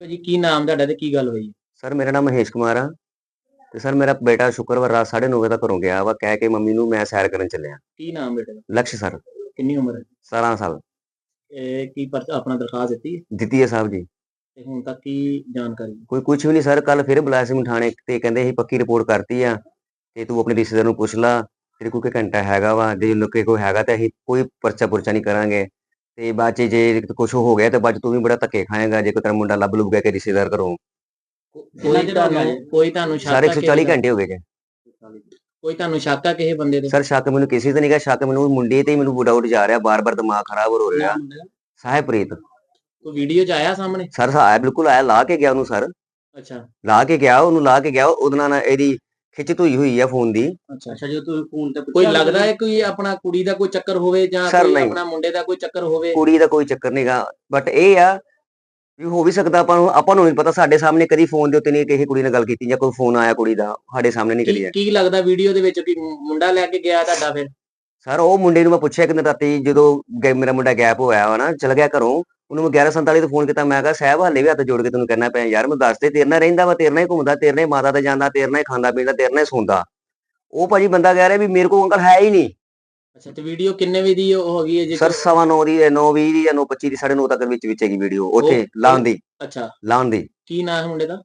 ਭਾਜੀ ਕੀ ਨਾਮ ਤੁਹਾਡਾ ਤੇ ਕੀ ਗੱਲ ਹੋਈ? ਸਰ ਮੇਰਾ ਨਾਮ ਮਹੇਸ਼ ਕੁਮਾਰ ਆ ਤੇ ਸਰ ਮੇਰਾ ਬੇਟਾ ਸ਼ੁੱਕਰਵਾਰ ਰਾਤ 9:30 ਵਜੇ ਤੱਕ ਘਰੋਂ ਗਿਆ ਵਾ ਕਹਿ ਕੇ ਮੰਮੀ ਨੂੰ ਮੈਂ ਸੈਰ ਕਰਨ ਚੱਲਿਆ। ਕੀ ਨਾਮ ਬੇਟੇ ਦਾ? ਲਕਸ਼ ਸਰ। ਕਿੰਨੀ ਉਮਰ ਹੈ? 17 ਸਾਲ। ਇਹ ਕੀ ਪਰ ਆਪਣਾ ਦਰਖਾਸਤ ਦਿੱਤੀ ਹੈ? ਦਿੱਤੀ ਹੈ ਸਾਹਿਬ ਜੀ। ਤੇ ਹੁਣ ਤੱਕ ਕੀ ਜਾਣਕਾਰੀ ਹੈ? ਕੋਈ ਕੁਝ ਵੀ ਨਹੀਂ ਸਰ ਕੱਲ ਫਿਰ ਬੁਲਾਇਆ ਸੀ ਮੈਨੂੰ ਥਾਣੇ ਤੇ ਕਹਿੰਦੇ ਸੀ ਪੱਕੀ ਰਿਪੋਰਟ ਕਰਤੀ ਆ ਤੇ ਤੂੰ ਆਪਣੇ ਰਿਸ਼ਤੇਦਾਰ ਨੂੰ ਪੁੱਛ ਲਾ ਤੇਰੇ ਕੋਲ ਕਿ ਘੰਟਾ ਹੈਗਾ ਵਾ ਜੇ ਲੋਕੇ ਕੋਈ ਹੈਗਾ ਤੇ ਅਸੀਂ ਕੋਈ ਪਰਚਾ ਪੁਰਚਾ ਨਹੀਂ ਕਰਾਂਗੇ। ਤੇ ਬਾਅਦ ਚ ਜੇ ਕੁਝ ਹੋ ਗਿਆ ਤੇ ਬਾਅਦ 'ਚ ਤੂੰ ਵੀ ਬੜਾ ਧੱਕੇ ਖਾਏਗਾ ਜੇ ਕੋਈ ਤੇਰਾ ਮੁੰਡਾ ਲੱਭ ਗਿਆ ਕਿ ਰਿਸ਼ਤੇਦਾਰ ਘਰੋਂ। ਕੋਈ ਤੁਹਾਨੂੰ ਕੋਈ ਤੁਹਾਨੂੰ ਸ਼ੱਕ ਸਾਰੇ ਆ 140 ਕਿਸੇ ਦਾ? ਘੰਟੇ ਹੋ ਗਏ ਜੇ। ਕੋਈ ਤੁਹਾਨੂੰ ਸ਼ੱਕ ਆ ਕਿਸੇ ਬੰਦੇ ਦੇ? ਸਰ ਸ਼ੱਕ ਮੈਨੂੰ ਕਿਸੇ ਤੇ ਨਹੀਂ ਗਾ ਸ਼ੱਕ ਮੈਨੂੰ ਮੁੰਡੇ ਤੇ ਹੀ ਮੈਨੂੰ ਡਾਊਟ ਜਾ ਰਿਹਾ ਬਾਰ-ਬਾਰ ਦਿਮਾਗ ਖਰਾਬ ਹੋ ਰਿਹਾ। ਸਾਹਿਬਪ੍ਰੀਤ ਕੋਈ ਵੀਡੀਓ ਚ ਆਇਆ ਸਾਹਮਣੇ? ਸਰ ਆਇਆ ਬਿਲਕੁਲ ਆਇਆ ਲਾ ਕੇ ਗਿਆ ਉਹਨੂੰ ਸਰ। ਅੱਛਾ। ਲਾ ਕੇ ਗਿਆ ਉਹਨੂੰ ਲਾ ਕੇ ਗਿਆ ਉਹਦੇ ਨਾਲ ਨਾ ਇਹਦੀ ਖਿੱਚ ਧੂਈ ਹੋਈ ਆ ਫੋਨ ਦੀ। ਅੱਛਾ ਅੱਛਾ ਜਦੋਂ ਤੁਸੀਂ ਫੋਨ ਤੇ ਕੋਈ ਲੱਗਦਾ ਹੈ ਕੋਈ ਆਪਣਾ ਕੁੜੀ ਦਾ ਕੋਈ ਚੱਕਰ ਹੋਵੇ ਜਾਂ Sir, ਕੋਈ ਨਹੀਂ। ਆਪਣਾ ਮੁੰਡੇ ਦਾ ਕੋਈ ਚੱਕਰ ਹੋਵੇ? ਕੁੜੀ ਦਾ ਕੋਈ ਚੱਕਰ ਨਹੀਂਗਾ ਬਟ ਇਹ ਆ ਵੀ ਹੋ ਵੀ ਸਕਦਾ ਆਪਾਂ ਨੂੰ ਆਪਾਂ ਨੂੰ ਨਹੀਂ ਪਤਾ ਸਾਡੇ ਸਾਹਮਣੇ ਕਦੀ ਫੋਨ ਦੇ ਉੱਤੇ ਨਹੀਂ ਕਿਸੇ ਕੁੜੀ ਨਾਲ ਗੱਲ ਕੀਤੀ ਜਾਂ ਕੋਈ ਫੋਨ ਆਇਆ ਕੁੜੀ ਦਾ ਸਾਡੇ ਸਾਹਮਣੇ ਨਹੀਂ ਕਰੀ ਕੀ ਲੱਗਦਾ ਵੀਡੀਓ ਦੇ ਵਿੱਚ ਕਿ ਮੁੰਡਾ ਲੈ ਕੇ ਗਿਆ ਤੁਹਾਡਾ ਫਿਰ? ਸਰ ਉਹ ਮੁੰਡੇ ਨੂੰ ਮੈਂ ਪੁੱਛਿਆ ਕਿ ਰਾਤੀ ਜਦੋਂ ਗੈ- ਮੇਰਾ ਮੁੰਡਾ ਗੈਪ ਹੋਇਆ ਵਾ ਨਾ ਚਲ ਗਿਆ ਘਰੋਂ ਉਹਨੂੰ ਮੈਂ 1147 ਤੇ ਫੋਨ ਕੀਤਾ ਮੈਂ ਕਿਹਾ ਸਾਹਿਬ ਹਾਲੇ ਵੀ ਹੱਥ ਜੋੜ ਕੇ ਤੈਨੂੰ ਕਹਿਣਾ ਪਿਆ ਯਾਰ ਮੈਂ ਦੱਸ ਦੇ ਤੇਰੇ ਨਾਲ ਰਹਿੰਦਾ ਵਾ ਤੇਰੇ ਨਾਲ ਹੀ ਘੁੰਮਦਾ ਤੇਰੇ ਨਾਲ ਹੀ ਮਾਤਾ ਤੇ ਜਾਂਦਾ ਤੇਰੇ ਨਾਲ ਹੀ ਖਾਂਦਾ ਪੀਂਦਾ ਤੇਰੇ ਨਾਲ ਹੀ ਸੌਂਦਾ। ਉਹ ਭਾਜੀ ਬੰਦਾ ਕਹਿ ਰਿਹਾ ਵੀ ਮੇਰੇ ਕੋਲ ਅੰਕਲ ਹੈ ਹੀ ਨਹੀਂ। ਅੱਛਾ ਤੇ ਵੀਡੀਓ ਕਿੰਨੇ ਵਜੇ ਦੀ ਉਹ ਹੈਗੀ ਹੈ ਜੀ ਸਰ ਸਵਾ ਨੌ ਦੀ 9:20 ਦੀ ਜਾਂ 9:25 ਦੀ 9:30 ਤੱਕ ਵਿੱਚ ਵਿੱਚ ਹੈਗੀ ਵੀਡੀਓ ਉੱਥੇ ਲਾਉਣ ਦੀ। ਅੱਛਾ। ਲਾਉਣ ਦੀ। ਕੀ ਨਾਮ ਹੈ ਮੁੰਡੇ ਦਾ?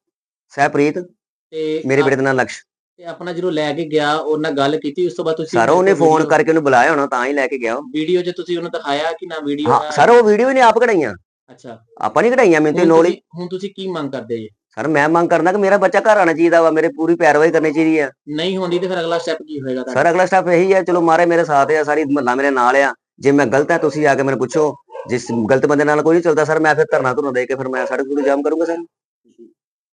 ਸਹਿਪ੍ਰੀਤ ਤੇ ਮੇਰੇ ਬੇਟੇ ਦਾ ਨਾਮ ਲਕਸ਼। ਤੇ ਆਪਣਾ ਜਦੋਂ ਲੈ ਕੇ ਗਿਆ ਉਹਨਾਂ ਨਾਲ ਗੱਲ ਕੀਤੀ ਉਸ ਤੋਂ ਬਾਅਦ ਤੁਸੀਂ ਸਰ ਉਹਨੇ ਫੋਨ ਕਰਕੇ ਉਹਨੂੰ ਬੁਲਾਇਆ ਹੋਣਾ ਤਾਂ ਹੀ ਲੈ ਕੇ ਗਿਆ ਉਹ। ਵੀਡੀਓ 'ਚ ਤੁਸੀਂ ਉਹਨੂੰ ਦਿਖਾਇਆ ਕਿ ਨਾ ਵੀਡੀਓ ਹਾਂ ਸਰ ਉਹ ਵੀਡੀਓ ਹੀ ਨੇ ਆਪ ਕਢਾਈਆਂ। ਅੱਛਾ। ਆਪਾਂ ਨਹੀਂ ਕਢਾਈਆਂ ਮੈਨੂੰ ਤੇ ਨੋਲੀ ਹੁਣ ਤੁਸੀਂ ਕੀ ਮੰਗ ਕਰਦੇ ਜੀ? ਸਰ ਮੈਂ ਮੰਗ ਕਰਦਾ ਕਿ ਮੇਰਾ ਬੱਚਾ ਘਰ ਆਣਾ ਚਾਹੀਦਾ ਵਾ ਮੇਰੇ ਪੂਰੀ ਪੈਰਵਾਈ ਕਰਨੀ ਚਾਹੀਦੀ ਆ। ਨਹੀਂ ਹੁੰਦੀ ਤੇ ਫਿਰ ਅਗਲਾ ਸਟੈਪ ਕੀ ਹੋਏਗਾ ਸਰ ਅਗਲਾ ਸਟੈਪ ਇਹੀ ਹੈ ਚਲੋ ਮਾਰੇ ਮੇਰੇ ਸਾਥ ਆ ਸਾਰੀ ਮਹੱਲਾ ਮੇਰੇ ਨਾਲ ਆ। ਜੇ ਮੈਂ ਗਲਤ ਆ ਤੁਸੀਂ ਆ ਕੇ ਮੈਨੂੰ ਪੁੱਛੋ। ਜਿਸ ਗਲਤ ਬੰਦੇ ਨਾਲ ਕੋਈ ਨਹੀਂ ਚੱਲਦਾ ਸਰ ਮੈਂ ਫਿਰ ਧਰਨਾ ਧੁਰਨਾ ਦੇ ਕੇ ਫਿਰ ਮੈਂ ਸੜਕ ਪੂਰੀ ਜਾਮ ਕਰੂੰਗਾ ਸਰ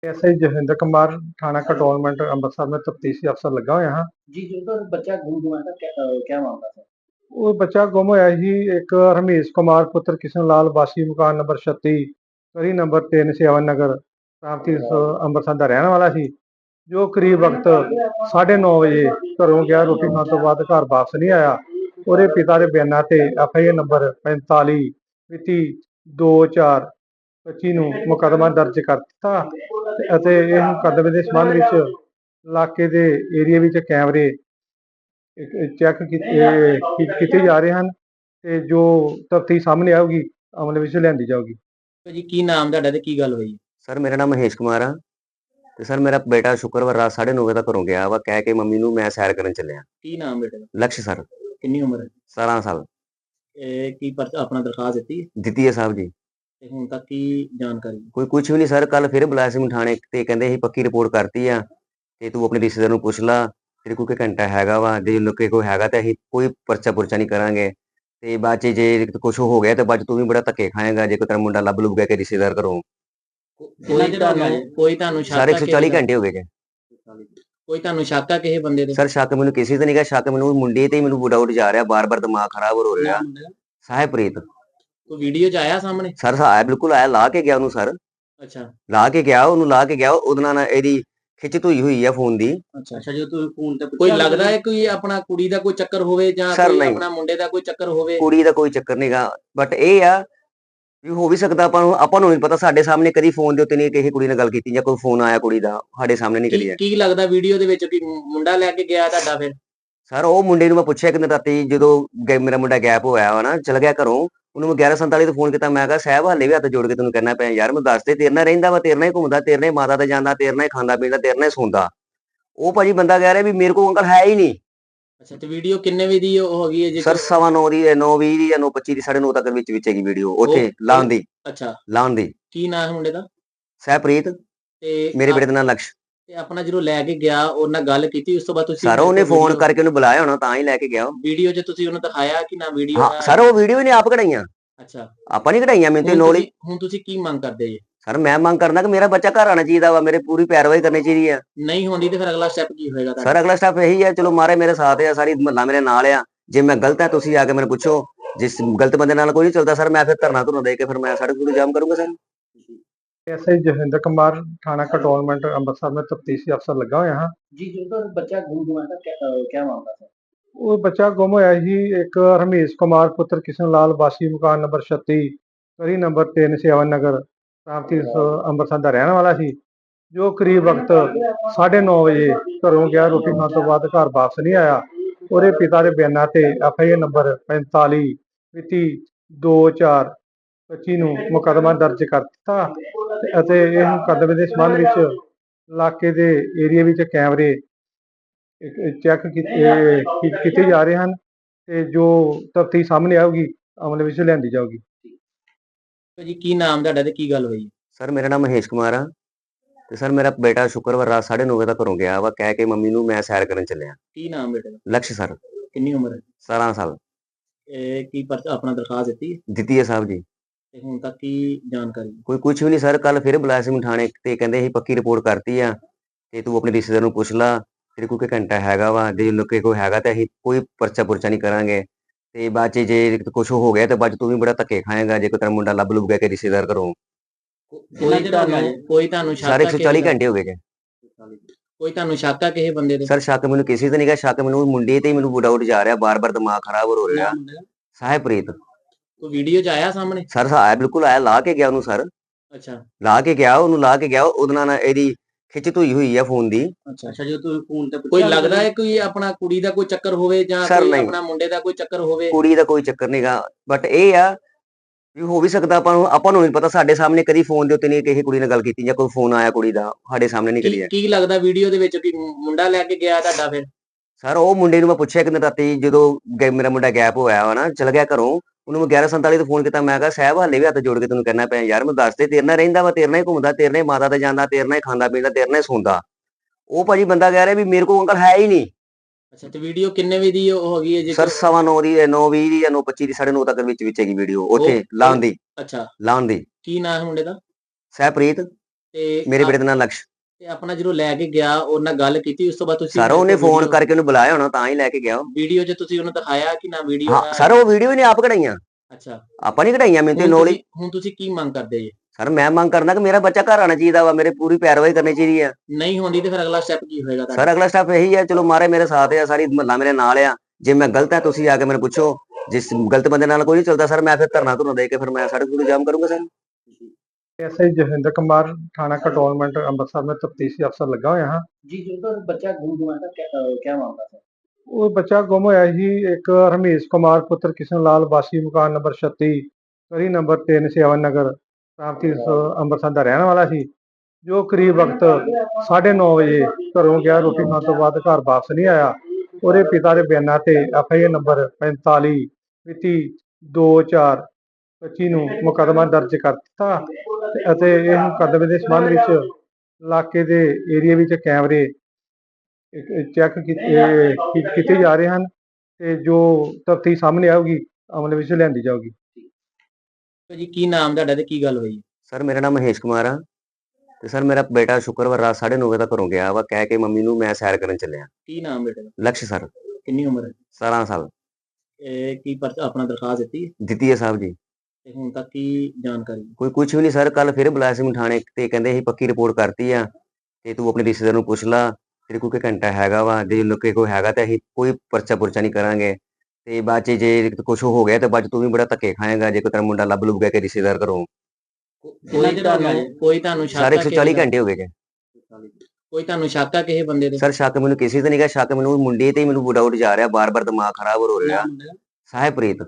ਐਸਆਈ ਜਸਵਿੰਦਰ ਕੁਮਾਰ ਥਾਣਾ ਕੰਟਰੋਲਮੈਂਟ ਅੰਮ੍ਰਿਤਸਰ में ਤਫਤੀਸ਼ੀ ਅਫਸਰ ਲੱਗਾ ਹੋਇਆ ਹਾਂ। ਜੀ ਜਦੋਂ ਬੱਚਾ ਗੁੰਮ ਹੋਇਆ ਤਾਂ ਕੀ ਮਾਮਲਾ ਹੈ ਉਹ ਬੱਚਾ ਗੁੰਮ ਹੋਇਆ ਸੀ ਇੱਕ ਰਮੇਸ਼ ਕੁਮਾਰ ਪੁੱਤਰ ਕਿਸ਼ਨ ਲਾਲ ਵਾਸੀ ਮਕਾਨ ਨੰਬਰ 36 ਗਲੀ ਨੰਬਰ 3 ਸੇਵਨ ਨਗਰ ਪ੍ਰਾਂਤੀ ਅੰਮ੍ਰਿਤਸਰ ਦਾ ਰਹਿਣ ਵਾਲਾ ਸੀ ਜੋ ਕਰੀਬ ਵਕਤ 9:30 ਵਜੇ ਘਰੋਂ ਗਿਆ ਰੋਟੀ ਖਾਣ ਤੋਂ ਬਾਅਦ ਘਰ ਵਾਪਸ ਨਹੀਂ ਆਇਆ। ਉਹਦੇ ਪਿਤਾ ਦੇ ਬਿਆਨਾਂ ਤੇ ਐਫਆਈਆਰ ਨੰਬਰ 45 ਮਿਤੀ 24 25 ਨੂੰ ਮੁਕੱਦਮਾ ਦਰਜ ਕਰ ਦਿੱਤਾ। ਅਤੇ ਇਹ ਮੁਕੱਦਮੇ ਦੇ ਸੰਬੰਧ ਵਿੱਚ ਇਲਾਕੇ ਦੇ ਏਰੀਆ ਵਿੱਚ ਕੈਮਰੇ ਚੈੱਕ ਕੀਤੇ ਕੀਤੇ ਜਾ ਰਹੇ ਹਨ ਤੇ ਜੋ ਤਫਤੀਸ਼ ਸਾਹਮਣੇ ਆਊਗੀ ਅਮਲ ਵਿੱਚ ਲਿਆਂਦੀ ਜਾਊਗੀ। ਜੀ ਕੀ ਨਾਮ ਤੁਹਾਡਾ ਤੇ ਕੀ ਗੱਲ ਹੋਈ? ਸਰ ਮੇਰਾ ਨਾਮ ਮਹੇਸ਼ ਕੁਮਾਰ ਆ ਤੇ ਸਰ ਮੇਰਾ ਬੇਟਾ ਸ਼ੁੱਕਰਵਾਰ ਰਾਤ 9:30 ਵਜੇ ਤੱਕ ਘਰੋਂ ਗਿਆ ਵਾ ਕਹਿ ਕੇ ਮੰਮੀ ਨੂੰ ਮੈਂ ਸੈਰ ਕਰਨ ਚੱਲਿਆ। ਕੀ ਨਾਮ ਬੇਟੇ ਦਾ? ਲਕਸ਼ ਸਰ। ਕਿੰਨੀ ਉਮਰ ਹੈ? 17 ਸਾਲ। ਇਹ ਕੀ ਪਰ ਆਪਣਾ ਦਰਖਾਸਤ ਦਿੱਤੀ? ਹੈ? ਦਿੱਤੀ ਹੈ ਸਾਹਿਬ ਜੀ। ਤੇ ਹੁਣ ਤੱਕ ਕੀ ਜਾਣਕਾਰੀ? ਕੋਈ ਕੁਝ ਵੀ ਨਹੀਂ ਸਰ ਕੱਲ ਫਿਰ ਬੁਲਾਇਆ ਸੀ ਮੈਨੂੰ ਥਾਣੇ ਤੇ ਕਹਿੰਦੇ ਸੀ ਪੱਕੀ ਰਿਪੋਰਟ ਕਰਤੀ ਆ ਤੇ ਤੂੰ ਆਪਣੇ ਰਿਸ਼ਤੇਦਾਰ ਨੂੰ ਪੁੱਛ ਲਾ ਤੇਰੇ ਕੋਲ ਕਿ ਘੰਟਾ ਹੈਗਾ ਵਾ ਜੇ ਲੋਕੇ ਕੋਈ ਹੈਗਾ ਤੇ ਅਸੀਂ ਕੋਈ ਪਰਚਾ ਪੁਰਚਾ ਨਹੀਂ ਕਰਾਂਗੇ। ਤੇ ਬਾਅਦ ਚ ਜੇ ਕੁਝ ਹੋ ਗਿਆ ਤੇ ਬਾਅਦ ਤੂੰ ਵੀ ਬੜਾ ਧੱਕੇ ਖਾਏਗਾ ਜੇ ਕੋਈ ਤੇਰਾ ਮੁੰਡਾ ਲੱਭ ਗਿਆ ਕਿ ਰਿਸ਼ਤੇਦਾਰ ਘਰੋਂ। ਕੋਈ ਤੁਹਾਨੂੰ ਕੋਈ ਤੁਹਾਨੂੰ ਸ਼ੱਕ ਸਾਰੇ ਆ 140 ਕਿਸੇ ਘੰਟੇ ਹੋ ਗਏ ਜੇ। ਦਾ? ਕੋਈ ਤੁਹਾਨੂੰ ਸ਼ੱਕ ਆ ਕਿਸੇ ਬੰਦੇ ਦੇ? ਸਰ ਸ਼ੱਕ ਮੈਨੂੰ ਕਿਸੇ ਤੇ ਨਹੀਂ ਗਾ ਸ਼ੱਕ ਮੈਨੂੰ ਮੁੰਡੇ ਤੇ ਹੀ ਮੈਨੂੰ ਡਾਊਟ ਜਾ ਰਿਹਾ ਬਾਰ-ਬਾਰ ਦਿਮਾਗ ਖਰਾਬ ਹੋ ਰਿਹਾ। ਸਾਹਿਬਪ੍ਰੀਤ। ਕੋਈ ਵੀਡੀਓ 'ਚ ਆਇਆ ਸਾਹਮਣੇ? ਸਰ ਆਇਆ ਬਿਲਕੁਲ ਆਇਆ ਲਾ ਕੇ ਗਿਆ ਉਹਨੂੰ ਸਰ ਅੱਛਾ। ਲਾ ਕੇ ਗਿਆ ਉਹਨੂੰ ਲਾ ਕੇ ਗਿਆ ਉਹਦੇ ਨਾਲ ਨਾ ਇਹਦੀ ਖਿੱਚ ਧੂਈ ਹੋਈ ਆ ਫੋਨ ਦੀ। ਅੱਛਾ ਅੱਛਾ ਜਦੋਂ ਤੁਸੀਂ ਫੋਨ ਤੇ ਕੋਈ ਲੱਗਦਾ ਹੈ ਕੋਈ ਆਪਣਾ ਕੁੜੀ ਦਾ ਕੋਈ ਚੱਕਰ ਹੋਵੇ ਜਾਂ Sir, ਕੋਈ ਨਹੀਂ। ਆਪਣਾ ਮੁੰਡੇ ਦਾ ਕੋਈ ਚੱਕਰ ਹੋਵੇ? ਕੁੜੀ ਦਾ ਕੋਈ ਚੱਕਰ ਨਹੀਂਗਾ ਬਟ ਇਹ ਆ ਵੀ ਹੋ ਵੀ ਸਕਦਾ ਆਪਾਂ ਨੂੰ ਆਪਾਂ ਨੂੰ ਨਹੀਂ ਪਤਾ ਸਾਡੇ ਸਾਹਮਣੇ ਕਦੀ ਫੋਨ ਦੇ ਉੱਤੇ ਨਹੀਂ ਕਿਸੇ ਕੁੜੀ ਨਾਲ ਗੱਲ ਕੀਤੀ ਜਾਂ ਕੋਈ ਫੋਨ ਆਇਆ ਕੁੜੀ ਦਾ ਸਾਡੇ ਸਾਹਮਣੇ ਨਹੀਂ ਕਰੀ ਕੀ ਹੈ ਕੀ ਲੱਗਦਾ ਵੀਡੀਓ ਦੇ ਵਿੱਚ ਕਿ ਮੁੰਡਾ ਲੈ ਕੇ ਗਿਆ ਤੁਹਾਡਾ ਫਿਰ? ਸਰ ਉਹ ਮੁੰਡੇ ਨੂੰ ਮੈਂ ਪੁੱਛਿਆ ਕਿ ਰਾਤੀ ਜਦੋਂ ਗੈ- ਮੇਰਾ ਮੁੰਡਾ ਗੈਪ ਹੋਇਆ ਵਾ ਨਾ ਚਲ ਗਿਆ ਘਰੋਂ ਉਹਨੂੰ ਮੈਂ 1147 ਤੇ ਫੋਨ ਕੀਤਾ ਮੈਂ ਕਿਹਾ ਸਾਹਿਬ ਹਾਲੇ ਵੀ ਹੱਥ ਜੋੜ ਕੇ ਤੈਨੂੰ ਕਹਿਣਾ ਪਿਆ ਯਾਰ ਮੈਂ ਦੱਸ ਦੇ ਤੇਰੇ ਨਾਲ ਰਹਿੰਦਾ ਵਾ ਤੇਰੇ ਨਾਲ ਹੀ ਘੁੰਮਦਾ ਤੇਰੇ ਨਾਲ ਹੀ ਮਾਤਾ ਤੇ ਜਾਂਦਾ ਤੇਰੇ ਨਾਲ ਹੀ ਖਾਂਦਾ ਪੀਂਦਾ ਤੇਰੇ ਨਾਲ ਹੀ ਸੌਂਦਾ। ਉਹ ਭਾਜੀ ਬੰਦਾ ਕਹਿ ਰਿਹਾ ਵੀ ਮੇਰੇ ਕੋਲ ਅੰਕਲ ਹੈ ਹੀ ਨਹੀਂ। ਅੱਛਾ ਤੇ ਵੀਡੀਓ ਕਿੰਨੇ ਵਜੇ ਦੀ ਉਹ ਹੈਗੀ ਹੈ ਜੀ ਸਰ ਸਵਾ ਨੌ ਦੀ 9:20 ਦੀ ਜਾਂ 9:25 ਦੀ 9:30 ਤੱਕ ਵਿੱਚ ਵਿੱਚ ਹੈਗੀ ਵੀਡੀਓ ਉੱਥੇ ਉਹ- ਲਾਉਣ ਦੀ। ਅੱਛਾ। ਲਾਉਣ ਦੀ। ਕੀ ਨਾਮ ਹੈ ਮੁੰਡੇ ਦਾ? ਸਹਿਪ੍ਰੀਤ ਤੇ ਮੇਰੇ ਆ- ਬੇਟੇ ਦਾ ਨਾਮ ਲਕਸ਼। ਤੇ ਆਪਣਾ ਜਦੋਂ ਲੈ ਕੇ ਗਿਆ ਉਹਨਾਂ ਨਾਲ ਗੱਲ ਕੀਤੀ ਉਸ ਤੋਂ ਬਾਅਦ ਤੁਸੀਂ ਸਰ ਉਹਨੇ ਫੋਨ ਕਰਕੇ ਉਹਨੂੰ ਬੁਲਾਇਆ ਹੋਣਾ ਤਾਂ ਹੀ ਲੈ ਕੇ ਗਿਆ ਉਹ। ਵੀਡੀਓ 'ਚ ਤੁਸੀਂ ਉਹਨੂੰ ਦਿਖਾਇਆ ਕਿ ਨਾ ਵੀਡੀਓ ਹਾਂ ਸਰ ਉਹ ਵੀਡੀਓ ਨੇ ਆਪ ਕਢਾਈਆਂ। ਅੱਛਾ। ਆਪਾਂ ਨਹੀਂ ਕਢਾਈਆਂ ਮੈਨੂੰ ਤੇ ਨੋਲੀ ਹੁਣ ਤੁਸੀਂ ਕੀ ਮੰਗ ਕਰਦੇ ਜੀ? ਸਰ ਮੈਂ ਮੰਗ ਕਰਦਾ ਕਿ ਮੇਰਾ ਬੱਚਾ ਘਰ ਆਣਾ ਚਾਹੀਦਾ ਵਾ ਮੇਰੇ ਪੂਰੀ ਪੈਰਵਾਈ ਕਰਨੀ ਚਾਹੀਦੀ ਆ। ਨਹੀਂ ਹੁੰਦੀ ਤੇ ਫਿਰ ਅਗਲਾ ਸਟੈਪ ਕੀ ਹੋਏਗਾ ਸਰ ਅਗਲਾ ਸਟੈਪ ਇਹੀ ਹੈ ਚਲੋ ਮਾਰੇ ਮੇਰੇ ਸਾਥ ਆ ਸਾਰੀ ਮਹੱਲਾ ਮੇਰੇ ਨਾਲ ਆ। ਜੇ ਮੈਂ ਗਲਤ ਆ ਤੁਸੀਂ ਆ ਕੇ ਮੈਨੂੰ ਪੁੱਛੋ। ਜਿਸ ਗਲਤ ਬੰਦੇ ਨਾਲ ਕੋਈ ਨਹੀਂ ਚੱਲਦਾ ਸਰ ਮੈਂ ਫਿਰ ਧਰਨਾ ਧੁਰਨਾ ਦੇ ਕੇ ਫਿਰ ਮੈਂ ਸੜਕ ਪੂਰੀ ਜਾਮ ਕਰੂੰਗਾ ਸਰ ਐਸਆਈ ਜਸਵਿੰਦਰ ਕੁਮਾਰ ਥਾਣਾ ਕੰਟਰੋਲਮੈਂਟ ਅੰਮ੍ਰਿਤਸਰ में ਤਫਤੀਸ਼ੀ ਅਫਸਰ ਲੱਗਾ ਹੋਇਆ ਹਾਂ। ਜੀ ਜਦੋਂ ਬੱਚਾ ਗੁੰਮ ਹੋਇਆ ਤਾਂ ਕੀ ਮਾਮਲਾ ਹੈ ਉਹ ਬੱਚਾ ਗੁੰਮ ਹੋਇਆ ਸੀ ਇੱਕ ਰਮੇਸ਼ ਕੁਮਾਰ ਪੁੱਤਰ ਕਿਸ਼ਨ ਲਾਲ ਵਾਸੀ ਮਕਾਨ ਨੰਬਰ 36 ਗਲੀ ਨੰਬਰ 3 ਸੇਵਨ ਨਗਰ ਪ੍ਰਾਂਤੀ ਸ- ਅੰਮ੍ਰਿਤਸਰ ਦਾ ਰਹਿਣ ਵਾਲਾ ਸੀ ਜੋ ਕਰੀਬ ਵਕਤ 9:30 ਵਜੇ ਘਰੋਂ ਗਿਆ ਰੋਟੀ ਖਾਣ ਤੋਂ ਬਾਅਦ ਘਰ ਵਾਪਸ ਨਹੀਂ ਆਇਆ। ਉਹਦੇ ਪਿਤਾ ਦੇ ਬਿਆਨਾਂ ਤੇ ਐਫਆਈਆਰ ਨੰਬਰ 45 ਮਿਤੀ 24 ਨੂੰ ਮੁਕੱਦਮਾ ਦਰਜ ਕਰ ਦਿੱਤਾ। ਅਤੇ ਇਹ ਮੁਕੱਦਮੇ ਦੇ ਸੰਬੰਧ ਵਿੱਚ ਇਲਾਕੇ ਦੇ ਏਰੀਆ ਵਿੱਚ ਕੈਮਰੇ ਚੈੱਕ ਕੀਤੇ ਜਾ ਰਹੇ ਹਨ ਤੇ ਜੋ ਤਫਤੀਸ਼ ਸਾਹਮਣੇ ਆਊਗੀ ਅਮਲ ਵਿੱਚ ਲਿਆਂਦੀ ਜਾਊਗੀ। ਜੀ ਕੀ ਨਾਮ ਤੁਹਾਡਾ ਤੇ ਕੀ ਗੱਲ ਹੋਈ? ਸਰ ਮੇਰਾ ਨਾਮ ਮਹੇਸ਼ ਕੁਮਾਰ ਆ ਤੇ ਸਰ ਮੇਰਾ ਬੇਟਾ ਸ਼ੁੱਕਰਵਾਰ ਰਾਤ 9:30 ਵਜੇ ਤੱਕ ਘਰੋਂ ਗਿਆ ਵਾ ਕਹਿ ਕੇ ਮੰਮੀ ਨੂੰ ਮੈਂ ਸੈਰ ਕਰਨ ਚੱਲਿਆ। ਕੀ ਨਾਮ ਬੇਟੇ ਦਾ? ਲਕਸ਼ ਸਰ। ਕਿੰਨੀ ਉਮਰ ਹੈ? 17 ਸਾਲ। ਇਹ ਕੀ ਪਰ ਆਪਣਾ ਦਰਖਾਸਤ ਦਿੱਤੀ ਹੈ? ਦਿੱਤੀ ਹੈ ਸਾਹਿਬ ਜੀ। ਤੇ ਹੁਣ ਤੱਕ ਕੀ ਜਾਣਕਾਰੀ? ਕੋਈ ਕੁਝ ਵੀ ਨਹੀਂ ਸਰ ਕੱਲ ਫਿਰ ਬੁਲਾਇਆ ਸੀ ਮਠਾਣੇ ਤੇ ਕਹਿੰਦੇ ਸੀ ਪੱਕੀ ਰਿਪੋਰਟ ਕਰਤੀ ਆ ਤੇ ਤੂੰ ਆਪਣੇ ਰਿਸ਼ਤੇਦਾਰ ਨੂੰ ਪੁੱਛ ਲਾ ਤੇਰੇ ਕੋਲ ਕਿ ਘੰਟਾ ਹੈਗਾ ਵਾ ਜੇ ਲੁਕੇ ਕੋਈ ਹੈਗਾ ਤੇ ਅਸੀਂ ਕੋਈ ਪਰਚਾ ਪੁਰਚਾ ਨਹੀਂ ਕਰਾਂਗੇ। ਤੇ ਬਾਅਦ ਚ ਜੇ ਕੁਝ ਹੋ ਗਿਆ ਤੇ ਬਾਅਦ ਚ ਤੂੰ ਵੀ ਬੜਾ ਧੱਕੇ ਖਾਏਗਾ ਜੇ ਕੋਈ ਤੇਰਾ ਮੁੰਡਾ ਲੱਭ ਗਿਆ ਕਿ ਰਿਸ਼ਤੇਦਾਰ ਘਰੋਂ। ਕੋਈ ਤੁਹਾਨੂੰ ਕੋਈ ਤੁਹਾਨੂੰ ਸ਼ੱਕ ਸਾਰੇ ਆ 140 ਘੰਟੇ ਹੋ ਗਏ ਜੇ। ਕੋਈ ਤੁਹਾਨੂੰ ਸ਼ੱਕ ਆ ਕਿਸੇ ਬੰਦੇ ਦੇ? ਸਰ ਸ਼ੱਕ ਮੈਨੂੰ ਕਿਸੇ ਤੇ ਨਹੀਂਗਾ ਸ਼ੱਕ ਮੈਨੂੰ ਮੁੰਡੇ ਤੇ ਹੀ ਮੈਨੂੰ ਡਾਊਟ ਜਾ ਰਿਹਾ ਬਾਰ-ਬਾਰ ਦਿਮਾਗ ਖਰਾਬ ਹੋ ਰਿਹਾ। ਸਾਹਿਬਪ੍ਰੀਤ। ਕੋਈ ਵੀਡੀਓ ਚ ਆਇਆ ਸਾਹਮਣੇ? ਸਰ ਆਇਆ ਬਿਲਕੁਲ ਆਇਆ ਲਾ ਕੇ ਗਿਆ ਉਹਨੂੰ ਸਰ ਅੱਛਾ। ਲਾ ਕੇ ਗਿਆ ਉਹਨੂੰ ਲਾ ਕੇ ਗਿਆ ਉਹਦੇ ਨਾਲ ਨਾ ਇਹਦੀ ਖਿੱਚ ਧੂਈ ਹੋਈ ਆ ਫੋਨ ਦੀ। ਅੱਛਾ ਅੱਛਾ ਜੋ ਤੁਸੀਂ ਫੋਨ ਤੇ ਕੋਈ ਲੱਗਦਾ ਹੈ ਕੋਈ ਆਪਣਾ ਕੁੜੀ ਦਾ ਕੋਈ ਚੱਕਰ ਹੋਵੇ ਜਾਂ Sir, ਕੋਈ ਨਹੀਂ। ਆਪਣਾ ਮੁੰਡੇ ਦਾ ਕੋਈ ਚੱਕਰ ਹੋਵੇ? ਕੁੜੀ ਦਾ ਕੋਈ ਚੱਕਰ ਨਹੀਂਗਾ ਬਟ ਇਹ ਆ ਵੀ ਹੋ ਵੀ ਸਕਦਾ ਆਪਾਂ ਨੂੰ ਆਪਾਂ ਨੂੰ ਨਹੀਂ ਪਤਾ ਸਾਡੇ ਸਾਹਮਣੇ ਕਦੀ ਫੋਨ ਦੇ ਉੱਤੇ ਨਹੀਂ ਕਿਸੇ ਕੁੜੀ ਨਾਲ ਗੱਲ ਕੀਤੀ ਜਾਂ ਕੋਈ ਫੋਨ ਆਇਆ ਕੁੜੀ ਦਾ ਸਾਡੇ ਸਾਹਮਣੇ ਨਹੀਂ ਕਰੀ ਕੀ ਹੈ ਕੀ ਲੱਗਦਾ ਵੀਡੀਓ ਦੇ ਵਿੱਚ ਕਿ ਮੁੰਡਾ ਲੈ ਕੇ ਗਿਆ ਤੁਹਾਡਾ ਫਿਰ? ਸਰ ਉਹ ਮੁੰਡੇ ਨੂੰ ਮੈਂ ਪੁੱਛਿਆ ਕਿ ਰਾਤੀ ਜਦੋਂ ਗੈ- ਮੇਰਾ ਮੁੰਡਾ ਗੈਪ ਹੋਇਆ ਵਾ ਨਾ ਚਲ ਗਿਆ ਘਰੋਂ। ਉਹਨੂੰ ਮੈਂ 1147 ਤੇ ਫੋਨ ਕੀਤਾ ਮੈਂ ਕਿਹਾ ਸਾਹਿਬ ਹਾਲੇ ਵੀ ਹੱਥ ਜੋੜ ਕੇ ਤੈਨੂੰ ਕਹਿਣਾ ਪਿਆ ਯਾਰ ਮੈਂ ਦੱਸ ਦੇ ਤੇਰੇ ਨਾਲ ਰਹਿੰਦਾ ਵਾ ਤੇਰੇ ਨਾਲ ਹੀ ਘੁੰਮਦਾ ਤੇਰੇ ਨਾਲ ਹੀ ਮਾਤਾ ਤੇ ਜਾਂਦਾ ਤੇਰੇ ਨਾਲ ਹੀ ਖਾਂਦਾ ਪੀਂਦਾ ਤੇਰੇ ਨਾਲ ਹੀ ਸੌਂਦਾ। ਉਹ ਭਾਜੀ ਬੰਦਾ ਕਹਿ ਰਿਹਾ ਵੀ ਮੇਰੇ ਕੋਲ ਅੰਕਲ ਹੈ ਹੀ ਨਹੀਂ। ਅੱਛਾ ਤੇ ਵੀਡੀਓ ਕਿੰਨੇ ਵਜੇ ਦੀ ਉਹ ਹੈਗੀ ਹੈ ਜੀ ਸਰ ਸਵਾ ਨੌ ਦੀ 9:20 ਦੀ ਜਾਂ 9:25 ਦੀ 9:30 ਤੱਕ ਵਿੱਚ ਵਿੱਚ ਹੈਗੀ ਵੀਡੀਓ ਉੱਥੇ ਲਾਉਣ ਦੀ। ਅੱਛਾ। ਲਾਉਣ ਦੀ। ਕੀ ਨਾਮ ਹੈ ਮੁੰਡੇ ਦਾ? ਸਹਿਪ੍ਰੀਤ ਤੇ ਮੇਰੇ ਬੇਟੇ ਦਾ ਨਾਮ ਲਕਸ਼। ਤੇ ਆਪਣਾ ਜਦੋਂ ਲੈ ਕੇ ਗਿਆ ਉਹ ਨਾਲ ਗੱਲ ਕੀਤੀ ਉਸ ਤੋਂ ਬਾਅਦ ਤੁਸੀਂ ਸਰ ਉਹਨੇ ਫੋਨ ਕਰਕੇ ਉਹਨੂੰ ਬੁਲਾਇਆ ਹੋਣਾ ਤਾਂ ਹੀ ਲੈ ਕੇ ਗਿਆ ਉਹ। ਵੀਡੀਓ 'ਚ ਤੁਸੀਂ ਉਹਨੂੰ ਦਿਖਾਇਆ ਕਿ ਨਾ ਵੀਡੀਓ ਹਾਂ ਸਰ ਉਹ ਵੀਡੀਓ ਹੀ ਨਹੀਂ ਆਪ ਕਢਾਈਆਂ। ਅੱਛਾ। ਆਪਾਂ ਨਹੀਂ ਕਢਾਈਆਂ ਮੈਨੂੰ ਤੇ ਹੁਣ ਤੁਸੀਂ- ਹੁਣ ਤੁਸੀਂ ਕੀ ਮੰਗ ਕਰਦੇ ਜੀ? ਸਰ ਮੈਂ ਮੰਗ ਕਰਦਾ ਕਿ ਮੇਰਾ ਬੱਚਾ ਘਰ ਆਣਾ ਚਾਹੀਦਾ ਵਾ ਮੇਰੇ ਪੂਰੀ ਪੈਰਵਾਈ ਕਰਨੀ ਚਾਹੀਦੀ ਆ। ਨਹੀਂ ਹੁੰਦੀ ਤੇ ਫਿਰ ਅਗਲਾ ਸਟੈਪ ਕੀ ਹੋਏਗਾ ਤੁਹਾਡਾ? ਸਰ ਅਗਲਾ ਸਟੈਪ ਇਹੀ ਆ ਚਲੋ ਮਾਰੇ ਮੇਰੇ ਸਾਥ ਆ ਸਾਰੀ ਮਹੱਲਾ ਮੇਰੇ ਨਾਲ ਆ। ਜੇ ਮੈਂ ਗਲਤ ਆ ਤੁਸੀਂ ਆ ਕੇ ਮੈਨੂੰ ਪੁੱਛੋ। ਜਿਸ ਗਲਤ ਬੰਦੇ ਨਾਲ ਕੋਈ ਨਹੀਂ ਚੱਲਦਾ ਸਰ ਮੈਂ ਫਿਰ ਧਰਨਾ ਧੁਰਨਾ ਦੇ ਕੇ ਫਿਰ ਮੈਂ ਸੜਕ ਨੂੰ ਜਾਮ ਕਰੂੰਗਾ ਸਰ ਐਸਆਈ ਜਸਿੰਦਰ ਕੁਮਾਰ ਥਾਣਾ ਕੰਟਰੋਲਮੈਂਟ ਅੰਮ੍ਰਿਤਸਰ ਮੈਂ ਤਫਤੀਸ਼ੀ ਅਫਸਰ ਲੱਗਾ ਹੋਇਆ ਹਾਂ। ਜੀ ਜਦੋਂ ਬੱਚਾ ਗੁੰਮ ਹੋਇਆ ਤਾਂ ਕੀ ਮਾਮਲਾ ਸੀ? ਉਹ ਬੱਚਾ ਗੁੰਮ ਹੋਇਆ ਸੀ ਇੱਕ ਰਮੇਸ਼ ਕੁਮਾਰ ਪੁੱਤਰ ਕਿਸ਼ਨ ਲਾਲ ਵਾਸੀ ਮਕਾਨ ਨੰਬਰ 36 ਕਰੀ ਨੰਬਰ 3 ਸੇਵਨ ਨਗਰ ਪ੍ਰਾਪਤੀ ਅੰਮ੍ਰਿਤਸਰ ਦਾ ਰਹਿਣ ਵਾਲਾ ਸੀ ਜੋ ਕਰੀਬ ਵਕਤ 9:30 ਵਜੇ ਘਰੋਂ ਗਿਆ ਰੋਟੀ ਖਾਣ ਤੋਂ ਬਾਅਦ ਘਰ ਵਾਪਸ ਨਹੀਂ ਆਇਆ। ਉਹਦੇ ਪਿਤਾ ਦੇ ਬਿਆਨਾਂ ਤੇ ਐਫਆਈਆਰ ਨੰਬਰ 45 ਮਿਤੀ 24 25 ਨੂੰ ਮੁਕਦਮਾ ਦਰਜ ਕਰ ਦਿੱਤਾ। ਅਤੇ ਇਹ ਮੁਕੱਦਮੇ ਦੇ ਸੰਬੰਧ ਵਿੱਚ ਇਲਾਕੇ ਦੇ ਏਰੀਆ ਵਿੱਚ ਕੈਮਰੇ ਚੈੱਕ ਕੀਤੇ ਕੀਤੇ ਜਾ ਰਹੇ ਹਨ ਤੇ ਜੋ ਤਫਤੀਸ਼ ਸਾਹਮਣੇ ਆਊਗੀ ਅਮਲ ਵਿੱਚ ਲਿਆਂਦੀ ਜਾਊਗੀ। ਜੀ ਕੀ ਨਾਮ ਤੁਹਾਡਾ ਤੇ ਕੀ ਗੱਲ ਹੋਈ? ਸਰ ਮੇਰਾ ਨਾਮ ਮਹੇਸ਼ ਕੁਮਾਰ ਆ ਤੇ ਸਰ ਮੇਰਾ ਬੇਟਾ ਸ਼ੁੱਕਰਵਾਰ ਰਾਤ 9:30 ਵਜੇ ਤੱਕ ਘਰੋਂ ਗਿਆ ਵਾ ਕਹਿ ਕੇ ਮੰਮੀ ਨੂੰ ਮੈਂ ਸੈਰ ਕਰਨ ਚੱਲਿਆ। ਕੀ ਨਾਮ ਬੇਟੇ ਦਾ? ਲਕਸ਼ ਸਰ। ਕਿੰਨੀ ਉਮਰ ਹੈ? 17 ਸਾਲ। ਇਹ ਕੀ ਪਰ ਆਪਣਾ ਦਰਖਾਸਤ ਦਿੱਤੀ ਹੈ? ਦਿੱਤੀ ਹੈ ਸਾਹਿਬ ਜੀ। ਤੇ ਹੁਣ ਤੱਕ ਕੀ ਜਾਣਕਾਰੀ? ਕੋਈ ਕੁਝ ਵੀ ਨਹੀਂ ਸਰ ਕੱਲ ਫਿਰ ਬੁਲਾਇਆ ਸੀ ਮਠਾਣੇ ਤੇ ਕਹਿੰਦੇ ਸੀ ਪੱਕੀ ਰਿਪੋਰਟ ਕਰਤੀ ਆ ਤੇ ਤੂੰ ਆਪਣੇ ਰਿਸ਼ਤੇਦਾਰ ਨੂੰ ਪੁੱਛ ਲਾ ਤੇਰੇ ਕੋਲ ਕਿ ਘੰਟਾ ਹੈਗਾ ਵਾ ਜੇ ਲੁਕੇ ਕੋਈ ਹੈਗਾ ਤੇ ਅਸੀਂ ਕੋਈ ਪਰਚਾ ਪੁਰਚਾ ਨਹੀਂ ਕਰਾਂਗੇ। ਤੇ ਬਾਅਦ ਚ ਜੇ ਕੁਝ ਹੋ ਗਿਆ ਤੇ ਬਾਅਦ ਚ ਤੂੰ ਵੀ ਬੜਾ ਧੱਕੇ ਖਾਏਗਾ ਜੇ ਕੋਈ ਤੇਰਾ ਮੁੰਡਾ ਲੱਭ ਲੁੱਭ ਗਿਆ ਕਿ ਰਿਸ਼ਤੇਦਾਰ ਘਰੋਂ। ਕੋਈ ਤੁਹਾਨੂੰ ਕੋਈ ਤੁਹਾਨੂੰ ਸ਼ੱਕ ਸਾਰੇ ਆ 140 ਕਿਸੇ ਘੰਟੇ ਹੋ ਗਏ ਜੇ। ਕੋਈ ਤੁਹਾਨੂੰ ਸ਼ੱਕ ਆ ਕਿਸੇ ਬੰਦੇ ਦੇ ਸਰ ਸ਼ੱਕ ਮੈਨੂੰ ਕਿਸੇ ਤੇ ਨਹੀਂਗਾ ਸ਼ੱਕ ਮੈਨੂੰ ਮੁੰਡੇ ਤੇ ਹੀ ਮੈਨੂੰ ਡਾਊਟ ਜਾ ਰਿਹਾ ਬਾਰ-ਬਾਰ ਦਿਮਾਗ ਖਰਾਬ ਹੋ ਰਿਹਾ। ਸਾਹਿਬਪ੍ਰੀਤ।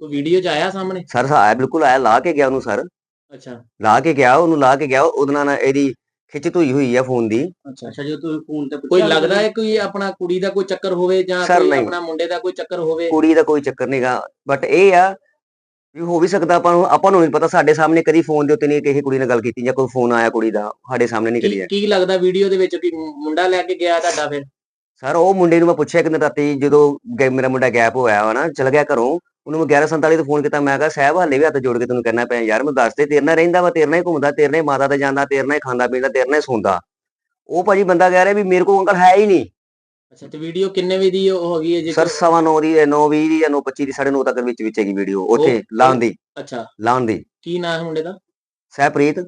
ਕੋਈ ਵੀਡੀਓ 'ਚ ਆਇਆ ਸਾਹਮਣੇ? ਸਰ ਆਇਆ ਬਿਲਕੁਲ ਆਇਆ ਲਾ ਕੇ ਗਿਆ ਉਹਨੂੰ ਸਰ। ਅੱਛਾ। ਲਾ ਕੇ ਗਿਆ ਉਹਨੂੰ ਲਾ ਕੇ ਗਿਆ ਉਹਦੇ ਨਾਲ ਨਾ ਇਹਦੀ ਖਿੱਚ ਧੂਈ ਹੋਈ ਆ ਫੋਨ ਦੀ। ਅੱਛਾ ਅੱਛਾ ਜੋ ਤੁਸੀਂ ਫੋਨ ਤੇ ਕੋਈ ਲੱਗਦਾ ਹੈ ਕੋਈ ਆਪਣਾ ਕੁੜੀ ਦਾ ਕੋਈ ਚੱਕਰ ਹੋਵੇ ਜਾਂ Sir, ਕੋਈ ਨਹੀਂ। ਆਪਣਾ ਮੁੰਡੇ ਦਾ ਕੋਈ ਚੱਕਰ ਹੋਵੇ? ਕੁੜੀ ਦਾ ਕੋਈ ਚੱਕਰ ਨਹੀਂਗਾ ਬਟ ਇਹ ਆ ਵੀ ਹੋ ਵੀ ਸਕਦਾ ਆਪਾਂ ਨੂੰ ਆਪਾਂ ਨੂੰ ਨਹੀਂ ਪਤਾ ਸਾਡੇ ਸਾਹਮਣੇ ਕਦੀ ਫੋਨ ਦੇ ਉੱਤੇ ਨਹੀਂ ਕਿਸੇ ਕੁੜੀ ਨਾਲ ਗੱਲ ਕੀਤੀ ਜਾਂ ਕੋਈ ਫੋਨ ਆਇਆ ਕੁੜੀ ਦਾ ਸਾਡੇ ਸਾਹਮਣੇ ਨਹੀਂ ਕਰੀ ਕੀ ਹੈ ਕੀ ਲੱਗਦਾ ਵੀਡੀਓ ਦੇ ਵਿੱਚ ਕਿ ਮੁੰਡਾ ਲੈ ਕੇ ਗਿਆ ਤੁਹਾਡਾ ਫਿਰ? ਸਰ ਉਹ ਮੁੰਡੇ ਨੂੰ ਮੈਂ ਪੁੱਛਿਆ ਕਿ ਰਾਤੀ ਜਦੋਂ ਗੈ- ਮੇਰਾ ਮੁੰਡਾ ਗੈਪ ਹੋਇਆ ਵਾ ਨਾ ਚਲ ਗਿਆ ਘਰੋਂ ਉਹਨੂੰ ਮੈਂ 1147 ਤੇ ਫੋਨ ਕੀਤਾ ਮੈਂ ਕਿਹਾ ਸਾਹਿਬ ਹਾਲੇ ਵੀ ਹੱਥ ਜੋੜ ਕੇ ਤੈਨੂੰ ਕਹਿਣਾ ਪਿਆ ਯਾਰ ਮੈਂ ਦੱਸ ਦੇ ਤੇਰੇ ਨਾਲ ਰਹਿੰਦਾ ਵਾ ਤੇਰੇ ਨਾਲ ਹੀ ਘੁੰਮਦਾ ਤੇਰੇ ਨਾਲ ਹੀ ਮਾਤਾ ਤੇ ਜਾਂਦਾ ਤੇਰੇ ਨਾਲ ਹੀ ਖਾਂਦਾ ਪੀਂਦਾ ਤੇਰੇ ਨਾਲ ਹੀ ਸੌਂਦਾ। ਉਹ ਭਾਜੀ ਬੰਦਾ ਕਹਿ ਰਿਹਾ ਵੀ ਮੇਰੇ ਕੋਲ ਅੰਕਲ ਹੈ ਹੀ ਨਹੀਂ। ਅੱਛਾ ਤੇ ਵੀਡੀਓ ਕਿੰਨੇ ਵਜੇ ਦੀ ਉਹ ਹੈਗੀ ਹੈ ਜੀ ਸਰ ਸਵਾ ਨੌ ਦੀ 9:20 ਦੀ ਜਾਂ 9:25 ਦੀ 9:30 ਤੱਕ ਵਿੱਚ ਵਿੱਚ ਹੈਗੀ ਵੀਡੀਓ ਉੱਥੇ ਲਾਉਣ ਦੀ। ਅੱਛਾ। ਲਾਉਣ ਦੀ। ਕੀ ਨਾਮ ਹੈ ਮੁੰਡੇ ਦਾ? ਸਹਿਪ੍ਰੀਤ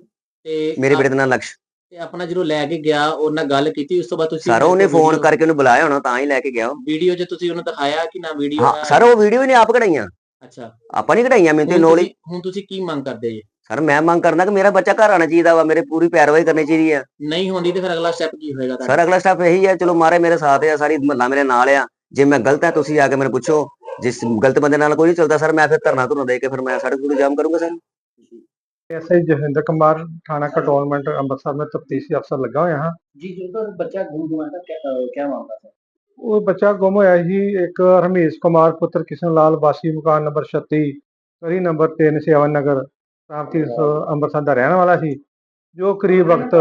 ਤੇ ਮੇਰੇ ਬੇਟੇ ਦਾ ਨਾਮ ਲਕਸ਼। ਤੇ ਆਪਣਾ ਜਦੋਂ ਲੈ ਕੇ ਗਿਆ ਉਹ ਨਾਲ ਗੱਲ ਕੀਤੀ ਉਸ ਤੋਂ ਬਾਅਦ ਤੁਸੀਂ ਸਰ ਉਹਨੇ ਫੋਨ ਕਰਕੇ ਉਹਨੂੰ ਬੁਲਾਇਆ ਹੋਣਾ ਤਾਂ ਹੀ ਲੈ ਕੇ ਗਿਆ ਉਹ। ਵੀਡੀਓ 'ਚ ਤੁਸੀਂ ਉਹਨੂੰ ਦਿਖਾਇਆ ਕਿ ਨਾ ਵੀਡੀਓ ਹਾਂ ਸਰ ਉਹ ਵੀਡੀਓ ਨਹੀਂ ਆਪ ਕਢਾਈਆਂ। ਅੱਛਾ। ਆਪਾਂ ਨਹੀਂ ਕਢਾਈਆਂ ਮੈਨੂੰ ਤੇ ਹੁਣ ਤੁਸੀਂ- ਹੁਣ ਤੁਸੀਂ ਕੀ ਮੰਗ ਕਰਦੇ ਜੀ? ਸਰ ਮੈਂ ਮੰਗ ਕਰਦਾ ਕਿ ਮੇਰਾ ਬੱਚਾ ਘਰ ਆਣਾ ਚਾਹੀਦਾ ਵਾ ਮੇਰੇ ਪੂਰੀ ਪੈਰਵਾਈ ਕਰਨੀ ਚਾਹੀਦੀ ਆ। ਨਹੀਂ ਹੁੰਦੀ ਤੇ ਫਿਰ ਅਗਲਾ ਸਟੈਪ ਕੀ ਹੋਏਗਾ ਤੁਹਾਡਾ? ਸਰ ਅਗਲਾ ਸਟੈਪ ਇਹੀ ਹੈ ਚਲੋ ਮਾਰੇ ਮੇਰੇ ਸਾਥ ਆ ਸਾਰੀ ਮਹੱਲਾ ਮੇਰੇ ਨਾਲ ਆ। ਜੇ ਮੈਂ ਗਲਤ ਹੈ ਤੁਸੀਂ ਆ ਕੇ ਮੈਨੂੰ ਪੁੱਛੋ। ਜਿਸ ਗਲਤ ਬੰਦੇ ਨਾਲ ਕੋਈ ਨਹੀਂ ਚੱਲਦਾ ਸਰ ਮੈਂ ਫਿਰ ਧਰਨਾ ਧੁਰਨਾ ਦੇ ਕੇ ਫਿਰ ਮੈਂ ਸੜਕ ਨੂੰ ਜਾਮ ਕਰੂੰਗਾ ਸਰ ਐਸਆਈ ਜਸਵਿੰਦਰ ਕੁਮਾਰ ਥਾਣਾ ਕੰਟੋਨਮੈਂਟ ਅੰਮ੍ਰਿਤਸਰ में ਤਫਤੀਸ਼ੀ ਅਫਸਰ ਲੱਗਾ ਹੋਇਆ ਹਾਂ। ਜੀ ਜਦੋਂ ਬੱਚਾ ਗੁੰਮ ਗੁਮਾਤਾ ਕੀ ਮਾਮਲਾ ਹੈ ਉਹ ਬੱਚਾ ਗੁੰਮ ਹੋਇਆ ਸੀ ਇੱਕ ਰਮੇਸ਼ ਕੁਮਾਰ ਪੁੱਤਰ ਕਿਸ਼ਨ ਲਾਲ ਵਾਸੀ ਮਕਾਨ ਨੰਬਰ 36 ਗਲੀ ਨੰਬਰ 3 ਸੇਵਨ ਨਗਰ ਪ੍ਰਾਂਤੀ ਅੰਮ੍ਰਿਤਸਰ ਦਾ ਰਹਿਣ ਵਾਲਾ ਸੀ ਜੋ ਕਰੀਬ ਵਕਤ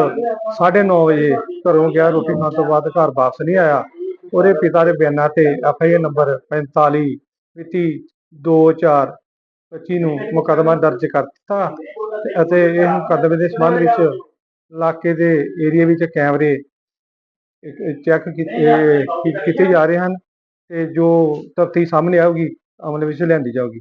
9:30 ਵਜੇ ਘਰੋਂ ਗਿਆ ਰੋਟੀ ਖਾਣ ਤੋਂ ਬਾਅਦ ਘਰ ਵਾਪਸ ਨਹੀਂ ਆਇਆ। ਉਹਦੇ ਪਿਤਾ ਦੇ ਬਿਆਨਾਂ ਤੇ ਐਫਆਈਆਰ ਨੰਬਰ 45 ਮਿਤੀ 24 ਨੂੰ ਮੁਕੱਦਮਾ ਦਰਜ ਕਰ ਦਿੱਤਾ। ਤੇ- ਅਤੇ ਇਹ ਮੁਕੱਦਮੇ ਦੇ ਸੰਬੰਧ ਵਿੱਚ ਇਲਾਕੇ ਦੇ ਏਰੀਆ ਵਿੱਚ ਕੈਮਰੇ ਚੈੱਕ ਕੀਤੇ ਜਾ ਰਹੇ ਹਨ ਤੇ ਜੋ ਤਫਤੀਸ਼ ਸਾਹਮਣੇ ਆਊਗੀ ਅਮਲ ਵਿੱਚ ਲਿਆਂਦੀ ਜਾਊਗੀ।